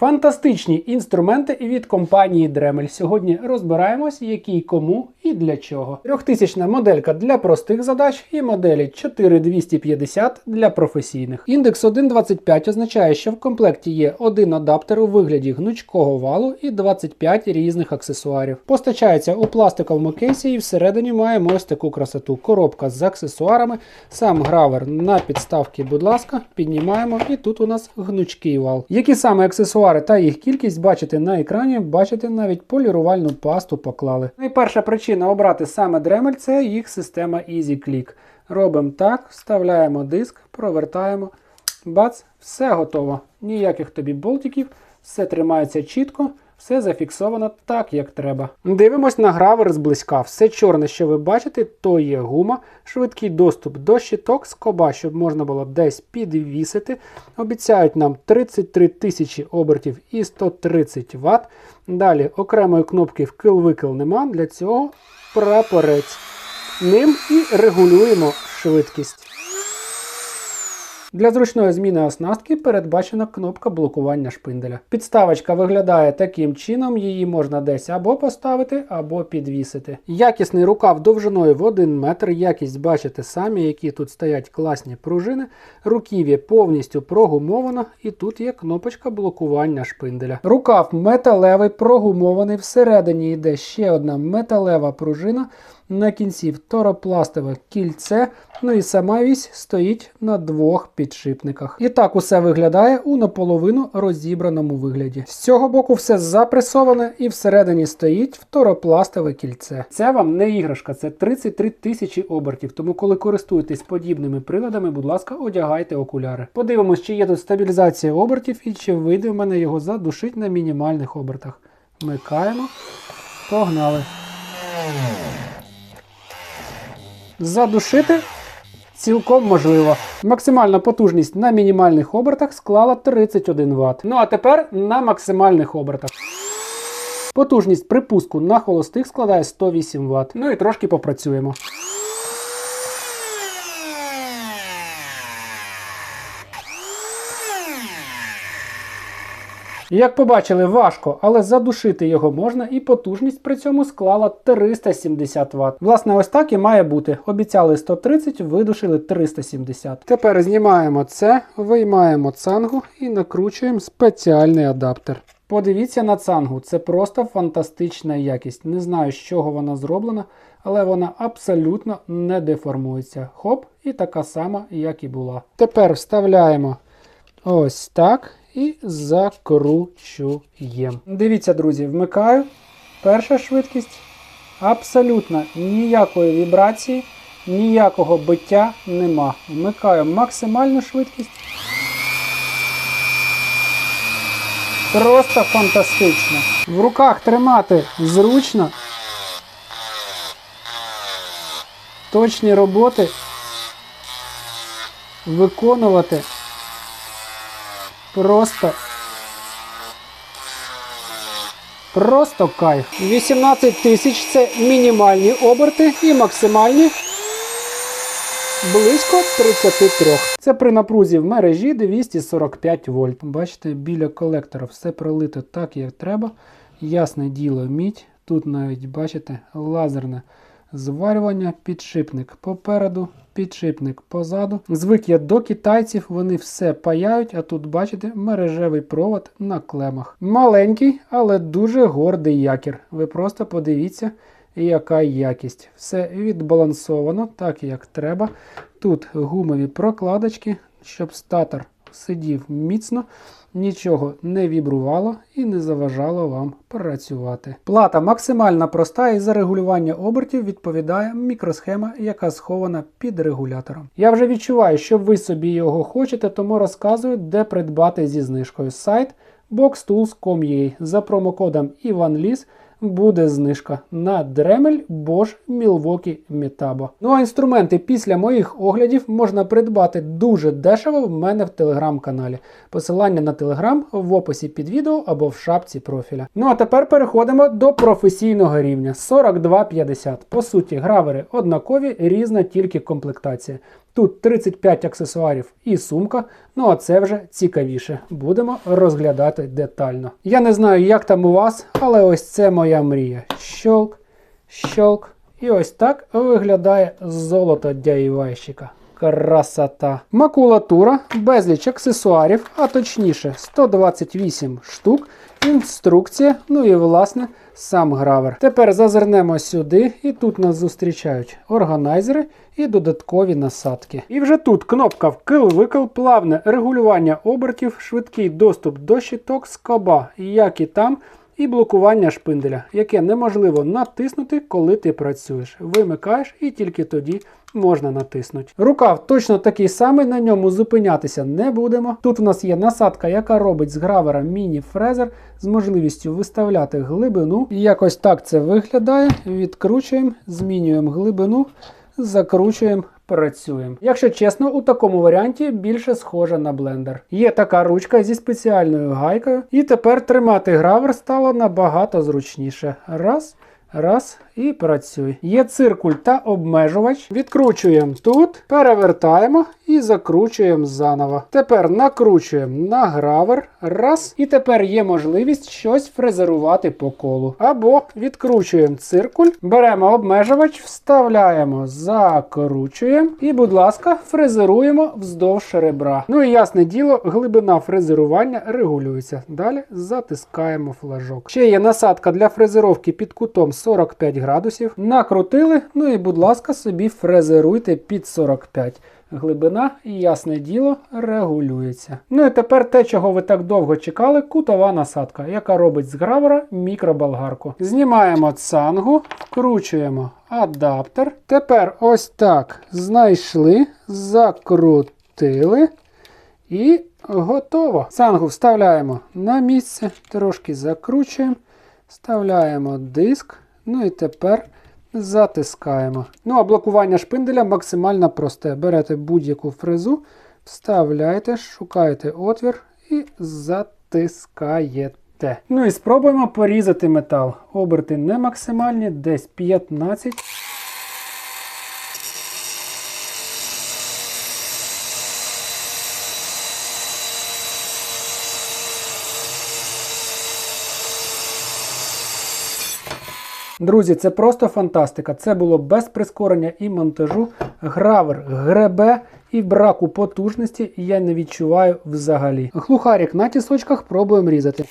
Фантастичні інструменти від компанії Dremel. Сьогодні розбираємось, який кому і для чого. Трьохтисячна моделька для простих задач і моделі 4250 для професійних. Індекс 1.25 означає, що в комплекті є один адаптер у вигляді гнучкого валу і 25 різних аксесуарів. Постачається у пластиковому кейсі і всередині маємо ось таку красоту. Коробка з аксесуарами, сам гравер на підставки, будь ласка, піднімаємо, і тут у нас гнучкий вал. Які саме аксесуари та їх кількість бачите на екрані, бачите навіть полірувальну пасту поклали. Найперша причина обрати саме Dremel – це їх система EasyClick. Робимо так, вставляємо диск, провертаємо. Бац, все готово. Ніяких тобі болтиків, все тримається чітко, все зафіксовано так, як треба. Дивимось на гравер зблизька. Все чорне, що ви бачите, то є гума, швидкий доступ до щиток, скоба, щоб можна було десь підвісити. Обіцяють нам 33 тисячі обертів і 130 Вт. Далі окремої кнопки вкил-викил нема. Для цього прапорець. Ним і регулюємо швидкість. Для зручної зміни оснастки передбачена кнопка блокування шпинделя. Підставочка виглядає таким чином, її можна десь або поставити, або підвісити. Якісний рукав довжиною в 1 метр. Якість бачите самі, які тут стоять класні пружини. Руків'я повністю прогумовано, і тут є кнопочка блокування шпинделя. Рукав металевий, прогумований. Всередині йде ще одна металева пружина. На кінці второпластове кільце, ну і сама вісь стоїть на двох підшипниках. І так усе виглядає у наполовину розібраному вигляді. З цього боку все запресоване і всередині стоїть второпластове кільце. Це вам не іграшка, це 33 тисячі обертів. Тому, коли користуєтесь подібними приладами, будь ласка, одягайте окуляри. Подивимось, чи є тут стабілізація обертів і чи вийде в мене його задушить на мінімальних обертах. Вмикаємо. Погнали. Задушити цілком можливо. Максимальна потужність на мінімальних обертах склала 31 Вт. Ну а тепер на максимальних обертах. Потужність припуску на холостих складає 108 Вт. Ну і трошки попрацюємо. Як побачили, важко, але задушити його можна, і потужність при цьому склала 370 Вт. Власне, ось так і має бути. Обіцяли 130, видушили 370. Тепер знімаємо це, виймаємо цангу і накручуємо спеціальний адаптер. Подивіться на цангу, це просто фантастична якість. Не знаю, з чого вона зроблена, але вона абсолютно не деформується. Хоп, і така сама, як і була. Тепер вставляємо ось так і закручуємо. Дивіться, друзі, вмикаю. Перша швидкість. Абсолютно ніякої вібрації, ніякого биття нема. Вмикаю максимальну швидкість. Просто фантастично. В руках тримати зручно. Точні роботи виконувати Просто. Просто кайф. 18 тисяч це мінімальні оберти і максимальні близько 33. Це при напрузі в мережі 245 вольт. Бачите, біля колектора все пролито так, як треба. Ясне діло, мідь. Тут навіть, бачите, лазерне зварювання, підшипник попереду, підшипник позаду. Звик я до китайців, вони все паяють, а тут, бачите, мережевий провод на клемах. Маленький, але дуже гордий якір. Ви просто подивіться, яка якість. Все відбалансовано, так як треба. Тут гумові прокладочки, щоб статор сидів міцно нічого не вібрувало і не заважало вам працювати. Плата максимально проста і за регулювання обертів відповідає мікросхема, яка схована під регулятором. Я вже відчуваю, що ви собі його хочете, тому розказую, де придбати зі знижкою сайт boxtools.com.ua за промокодом IvanLis буде знижка на Dremel Bosch Milwaukee Metabo. Ну а інструменти після моїх оглядів можна придбати дуже дешево в мене в телеграм-каналі. Посилання на телеграм в описі під відео або в шапці профіля. Ну а тепер переходимо до професійного рівня 4250. По суті, гравери однакові, різна тільки комплектація. Тут 35 аксесуарів і сумка, ну а це вже цікавіше. Будемо розглядати детально. Я не знаю, як там у вас, але ось це моя мрія. Щолк, щолк. І ось так виглядає золото дяєвайщика. Красота. Макулатура, безліч аксесуарів, а точніше 128 штук, інструкція, ну і власне сам гравер. Тепер зазирнемо сюди, і тут нас зустрічають органайзери і додаткові насадки. І вже тут кнопка вкил-викил, плавне регулювання обертів, швидкий доступ до щиток скоба, як і там. І блокування шпинделя, яке неможливо натиснути, коли ти працюєш. Вимикаєш і тільки тоді можна натиснути. Рукав точно такий самий, на ньому зупинятися не будемо. Тут у нас є насадка, яка робить з гравера міні-фрезер з можливістю виставляти глибину. Якось так це виглядає. Відкручуємо, змінюємо глибину, закручуємо. Працюємо. Якщо чесно, у такому варіанті більше схоже на блендер. Є така ручка зі спеціальною гайкою, і тепер тримати гравер стало набагато зручніше. Раз, раз і працюй. Є циркуль та обмежувач. Відкручуємо тут, перевертаємо і закручуємо заново. Тепер накручуємо на гравер. Раз. І тепер є можливість щось фрезерувати по колу. Або відкручуємо циркуль, беремо обмежувач, вставляємо, закручуємо і, будь ласка, фрезеруємо вздовж ребра. Ну і ясне діло, глибина фрезерування регулюється. Далі затискаємо флажок. Ще є насадка для фрезеровки під кутом 45 градусів. Накрутили, ну і, будь ласка, собі фрезеруйте під 45. Глибина, ясне діло, регулюється. Ну і тепер те, чого ви так довго чекали, кутова насадка, яка робить з гравера мікроболгарку. Знімаємо цангу, вкручуємо адаптер. Тепер ось так знайшли, закрутили і готово. Цангу вставляємо на місце, трошки закручуємо, вставляємо диск. Ну і тепер затискаємо. Ну, а блокування шпинделя максимально просте. Берете будь-яку фрезу, вставляєте, шукаєте отвір і затискаєте. Ну і спробуємо порізати метал. Оберти не максимальні, десь 15. Друзі, це просто фантастика. Це було без прискорення і монтажу. Гравер гребе і браку потужності я не відчуваю взагалі. Глухарик на тісочках пробуємо різати.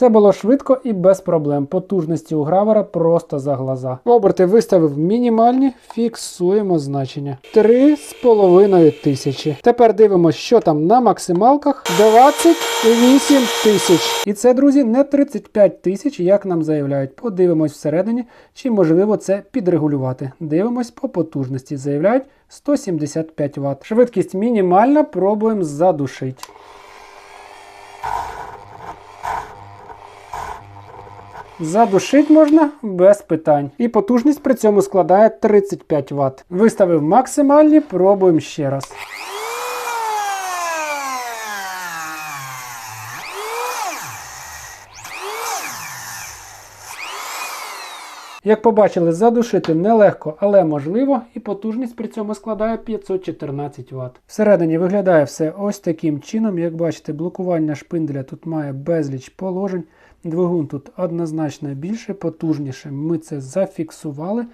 Це було швидко і без проблем. Потужності у гравера просто за глаза. Оберти виставив мінімальні, фіксуємо значення. 3,5 тисячі. Тепер дивимося, що там на максималках. 28 тисяч. І це, друзі, не 35 тисяч, як нам заявляють. Подивимось всередині, чи можливо це підрегулювати. Дивимось по потужності. Заявляють 175 Вт. Швидкість мінімальна, пробуємо задушити. Можна без питань. І потужність при цьому складає 35 Вт. Виставив максимальні, пробуємо ще раз. Як побачили, задушити нелегко, але можливо, і потужність при цьому складає 514 Вт. Всередині виглядає все ось таким чином. Як бачите, блокування шпинделя тут має безліч положень. Двигун тут однозначно більше, потужніше. Ми це зафіксували.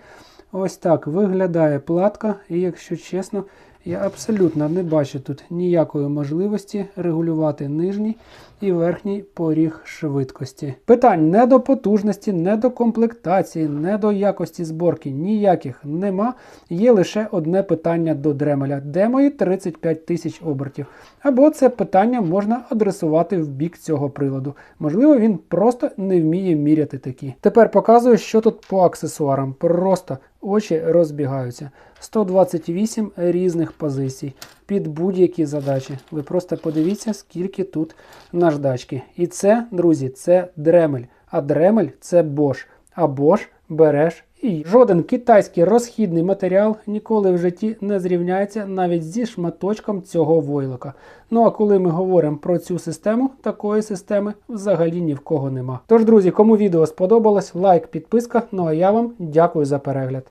Ось так виглядає платка, і якщо чесно, Я абсолютно не бачу тут ніякої можливості регулювати нижній і верхній поріг швидкості. Питань не до потужності, не до комплектації, не до якості зборки ніяких нема. Є лише одне питання до дремеля, де мої 35 тисяч обертів. Або це питання можна адресувати в бік цього приладу. Можливо, він просто не вміє міряти такі. Тепер показую, що тут по аксесуарам. Просто очі розбігаються. 128 різних позицій під будь-які задачі. Ви просто подивіться, скільки тут наждачки. І це, друзі, це дремель. А дремель це Bosch. А Bosch береш і жоден китайський розхідний матеріал ніколи в житті не зрівняється навіть зі шматочком цього войлока. Ну а коли ми говоримо про цю систему, такої системи взагалі ні в кого нема. Тож, друзі, кому відео сподобалось, лайк, підписка. Ну а я вам дякую за перегляд.